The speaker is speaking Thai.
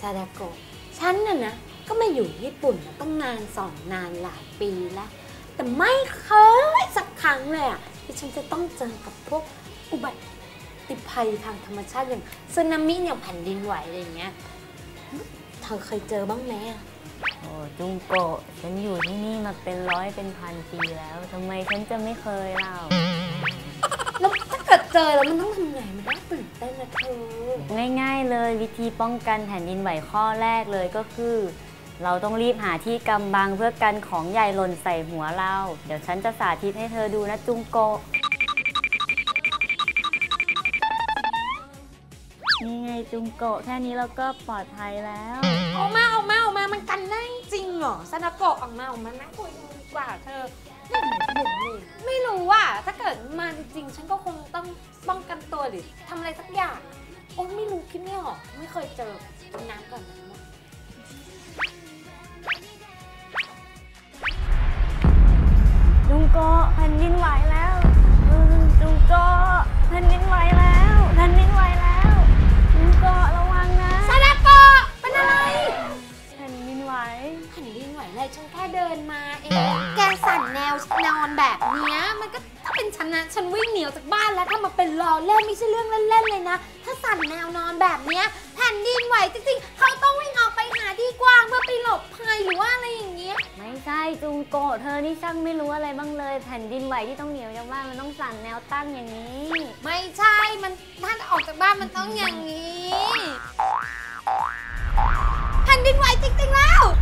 ซาดาโกะฉันน่ะนะก็มาอยู่ญี่ปุ่นมาต้องนานสอนนานหลายปีแล้ว แต่ไม่เคยสักครั้งเลยอะที่ฉันจะต้องเจอกับพวกอุบัติภัยทางธรรมชาติอย่างสึนามิอย่างแผ่นดินไหวอะไรอย่างเงี้ยเธอเคยเจอบ้างไหมอะโอ้จุงโกะฉันอยู่ที่นี่มาเป็นร้อยเป็นพันปีแล้วทำไมฉันจะไม่เคยเล่าแล้วถ้าเกิดเจอแล้วมันต้อง เต้ง่าย ๆ เลยวิธีป้องกันแผ่นดินไหวข้อแรกเลยก็คือ เราต้องรีบหาที่กำบังเพื่อกันของใหญ่หล่นใส่หัวเรา เดี๋ยวฉันจะสาธิตให้เธอดูนะจุงโกะนี่ไงจุงโกะแค่นี้เราก็ปลอดภัยแล้ว ออกมาออกมาออกมามันกันได้จริงเหรอซาดาโกะออกมาออกมานั่งคุยกันดีกว่าเธอไม่เหมือนที่เห็นเลยไม่รู้ว่าถ้าเกิดมาจริงๆฉันก็คงต้องป้องกันตัวหรือทำอะไรสักอย่าง โอ้ไม่รู้คิดไม่ออกไม่เคยเจอกินน้ำก่อนนะจุงโกะแผ่นดินไหวแล้วอืมจุงโกะแผ่นดินไหวแล้วแผ่นดินไหวแล้วจุงโกะระวังนะซาดาโกะเป็นอะไรแผ่นดินไหวแผ่นดินไหวอะไรฉันแค่เดินมาเอง แกสั่นแนวนอนแบบเนี้ยมันก็ถ้าเป็นฉันนะฉันวิ่งหนีออกจากบ้านแล้วถ้ามาเป็นล้อเล่นไม่ใช่เรื่องเล่นๆเลยนะถ้า สั่นแนวนอนแบบเนี้ยแผ่นดินไหวจริงๆ เขาต้องวิ่งออกไปหาที่กว้างเพื่อไปหลบภัยหรือว่าอะไรอย่างเงี้ย ไม่ใช่จุงโกะเธอนี่ช่างไม่รู้อะไรบ้างเลย แผ่นดินไหวที่ต้องเหนียวจากบ้านมันต้องสั่นแนวตั้งอย่างนี้ ไม่ใช่ มันถ้าจะออกจากบ้านมันต้องอย่างนี้ แผ่นดินไหวจริงๆแล้วอ้า